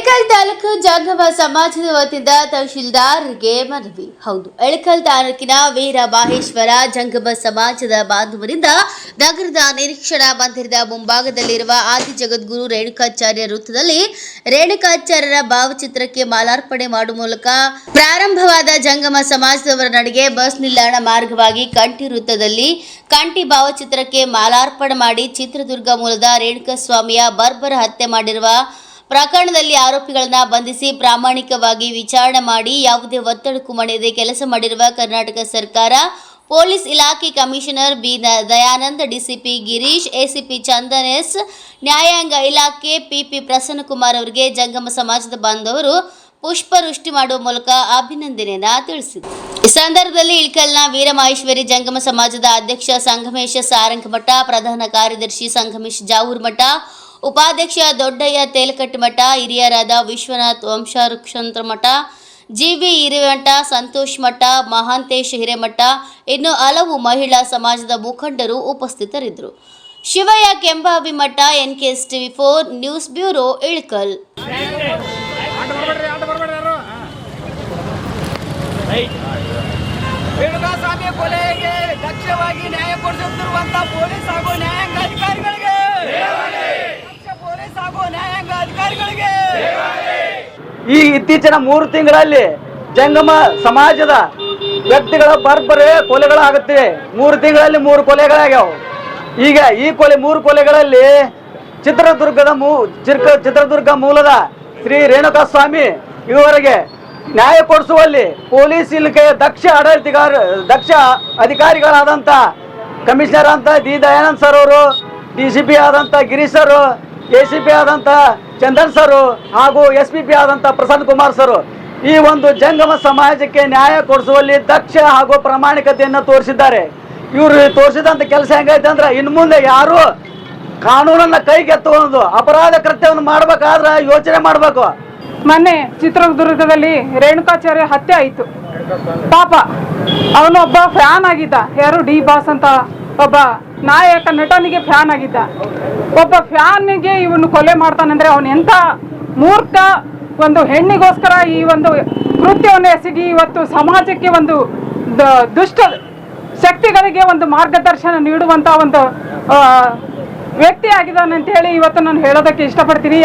ಎಳಕಲ್ ತಾಲೂಕು ಜಂಗಮ ಸಮಾಜದ ವತಿಯಿಂದ ತಹಶೀಲ್ದಾರ್ಗೆ ಮನವಿ. ಹೌದು, ಎಳಕಲ್ ತಾಲೂಕಿನ ವೀರ ಮಾಹೇಶ್ವರ ಜಂಗಮ ಸಮಾಜದ ಬಾಂಧವರಿಂದ ನಗರದ ನಿರೀಕ್ಷಣಾ ಮಂದಿರದ ಮುಂಭಾಗದಲ್ಲಿರುವ ಆದಿ ಜಗದ್ಗುರು ರೇಣುಕಾಚಾರ್ಯ ವೃತ್ತದಲ್ಲಿ ರೇಣುಕಾಚಾರ್ಯರ ಭಾವಚಿತ್ರಕ್ಕೆ ಮಾಲಾರ್ಪಣೆ ಮಾಡುವ ಮೂಲಕ ಪ್ರಾರಂಭವಾದ ಜಂಗಮ ಸಮಾಜದವರ ನಡಿಗೆ ಬಸ್ ನಿಲ್ದಾಣ ಮಾರ್ಗವಾಗಿ ಕಂಠಿ ವೃತ್ತದಲ್ಲಿ ಕಂಠಿ ಭಾವಚಿತ್ರಕ್ಕೆ ಮಾಲಾರ್ಪಣೆ ಮಾಡಿ ಚಿತ್ರದುರ್ಗ ಮೂಲದ ರೇಣುಕಸ್ವಾಮಿಯ ಬರ್ಬರ ಹತ್ಯೆ ಮಾಡಿರುವ ಪ್ರಕರಣದಲ್ಲಿ ಆರೋಪಿಗಳನ್ನ ಬಂಧಿಸಿ ಪ್ರಾಮಾಣಿಕವಾಗಿ ವಿಚಾರಣೆ ಮಾಡಿ ಯಾವುದೇ ಒತ್ತಡಕ್ಕೂ ಮಣಿಯದೆ ಕೆಲಸ ಮಾಡಿರುವ ಕರ್ನಾಟಕ ಸರ್ಕಾರ, ಪೊಲೀಸ್ ಇಲಾಖೆ commissioner B Dayanand, DCP Girish, ACP Chandan S ನ್ಯಾಯಾಂಗ ಇಲಾಖೆ ಪಿಪಿ ಪ್ರಸನ್ನಕುಮಾರ್ ಅವರಿಗೆ ಜಂಗಮ ಸಮಾಜದ ಬಾಂಧವರು ಪುಷ್ಪವೃಷ್ಟಿ ಮಾಡುವ ಮೂಲಕ ಅಭಿನಂದನೆಯನ್ನ ತಿಳಿಸಿದರು. ಈ ಸಂದರ್ಭದಲ್ಲಿ ಇಳ್ಕಲ್ನ ವೀರಮಹೇಶ್ವರಿ ಜಂಗಮ ಸಮಾಜದ ಅಧ್ಯಕ್ಷ ಸಂಗಮೇಶ ಸಾರಂಗಮಠ, ಪ್ರಧಾನ ಕಾರ್ಯದರ್ಶಿ ಸಂಗಮೇಶ್ ಜಾವೂರ್ ಮಠ ಉಪಾಧ್ಯಕ್ಷ ದೊಡ್ಡಯ್ಯ ತೇಲಕಟ್ಟಿಮಠ ಹಿರಿಯರಾದ ವಿಶ್ವನಾಥ್ ವಂಶಾರುಕ್ಷಂತ್ರ ಮಠ, ಜಿವಿ ಹಿರೇಮಠ, ಸಂತೋಷ್ ಮಠ, ಮಹಾಂತೇಶ್ ಹಿರೇಮಠ, ಇನ್ನು ಹಲವು ಮಹಿಳಾ ಸಮಾಜದ ಮುಖಂಡರು ಉಪಸ್ಥಿತರಿದ್ದರು. ಶಿವಯ್ಯ ಕೆಂಬಾವಿ ಮಠ N K S TV four, news bureau, Ilkal. ಆಟ ಬರ್ಬೇಡ್ರಿ ಆಟ ಬರ್ಬೇಡ್ರಿ ಯಾರು ರೇಣುಕಾಸ್ವಾಮಿ ಕೊಲೆಗೆ ದಕ್ಷವಾಗಿ ನ್ಯಾಯ ಕೊಡಿಸುತ್ತಿರುವಂತ ಪೊಲೀಸ್ ಹಾಗೂ ನ್ಯಾಯಾಂಗ ಅಧಿಕಾರಿಗಳಿಗೆ ದಕ್ಷ ಪೊಲೀಸ್ ಹಾಗೂ ನ್ಯಾಯಾಂಗ ಅಧಿಕಾರಿಗಳಿಗೆ ಈ ಇತ್ತೀಚಿನ ಮೂರು ತಿಂಗಳಲ್ಲಿ ಜಂಗಮ ಸಮಾಜದ ವ್ಯಕ್ತಿಗಳ ಬರ್ಬರೆ ಕೊಲೆಗಳಾಗುತ್ತಿವೆ ಮೂರು ತಿಂಗಳಲ್ಲಿ ಮೂರು ಕೊಲೆಗಳಾಗ್ಯಾವ. ಈಗ ಈ ಕೊಲೆ ಮೂರು ಕೊಲೆಗಳಲ್ಲಿ ಚಿತ್ರದುರ್ಗದ ಮೂ ಚಿರ್ಕ ಚಿತ್ರದುರ್ಗ ಮೂಲದ ಶ್ರೀ ರೇಣುಕಾಸ್ವಾಮಿ ಇವರಿಗೆ ನ್ಯಾಯ ಕೊಡಿಸುವಲ್ಲಿ ಪೊಲೀಸ್ ಇಲಾಖೆಯ ದಕ್ಷ ಆಡಳಿತಗಾರ, ದಕ್ಷ ಅಧಿಕಾರಿಗಳಾದಂಥ ಕಮಿಷನರ್ ಅಂತ ಡಿ. ದಯಾನಂದ್ ಸರ್ ಅವರು, ಡಿ. ಸಿ. ಪಿ. ಆದಂಥ Girish sir A C P ಆದಂಥ ಚಂದನ್ ಸರ್ ಹಾಗೂ ಎಸ್ ಪಿ ಪಿ ಆದಂಥ ಪ್ರಸನ್ನ ಕುಮಾರ್ ಸರ್ ಈ ಒಂದು ಜಂಗಮ ಸಮಾಜಕ್ಕೆ ನ್ಯಾಯ ಕೊಡಿಸುವಲ್ಲಿ ದಕ್ಷ ಹಾಗೂ ಪ್ರಾಮಾಣಿಕತೆಯನ್ನು ತೋರಿಸಿದ್ದಾರೆ. ಇವರು ತೋರಿಸಿದಂಥ ಕೆಲಸ ಹೆಂಗೈತೆ ಅಂದ್ರೆ ಇನ್ನು ಮುಂದೆ ಯಾರು ಕಾನೂನನ್ನ ಕೈಗೆತ್ತುವುದು ಅಪರಾಧ ಕೃತ್ಯವನ್ನು ಮಾಡ್ಬೇಕಾದ್ರೆ ಯೋಚನೆ ಮಾಡಬೇಕು. ಮೊನ್ನೆ ಚಿತ್ರದುರ್ಗದಲ್ಲಿ ರೇಣುಕಾಚಾರ್ಯ ಹತ್ಯೆ ಆಯಿತು. ಪಾಪ, ಅವನೊಬ್ಬ ಫ್ಯಾನ್ ಆಗಿದ್ದ. ಯಾರು? ಡಿ. ಬಾಸ್ ಅಂತ ಒಬ್ಬ ನಾಯಕ ನಟನಿಗೆ ಫ್ಯಾನ್ ಆಗಿದ್ದ. ಒಬ್ಬ ಫ್ಯಾನಿಗೆ ಇವನು ಕೊಲೆ ಮಾಡ್ತಾನಂದ್ರೆ ಅವನು ಎಂಥ ಮೂರ್ಖ ಒಂದು ಹೆಣ್ಣಿಗೋಸ್ಕರ ಈ ಒಂದು ಕೃತ್ಯವನ್ನು ಎಸಗಿ ಇವತ್ತು ಸಮಾಜಕ್ಕೆ ಒಂದು ದುಷ್ಟ ಶಕ್ತಿಗಳಿಗೆ ಒಂದು ಮಾರ್ಗದರ್ಶನ ನೀಡುವಂತ ಒಂದು ವ್ಯಕ್ತಿ ಆಗಿದ್ದಾನೆ ಅಂತ ಹೇಳಿ ಇವತ್ತು ನಾನು ಹೇಳೋದಕ್ಕೆ ಇಷ್ಟಪಡ್ತೀನಿ.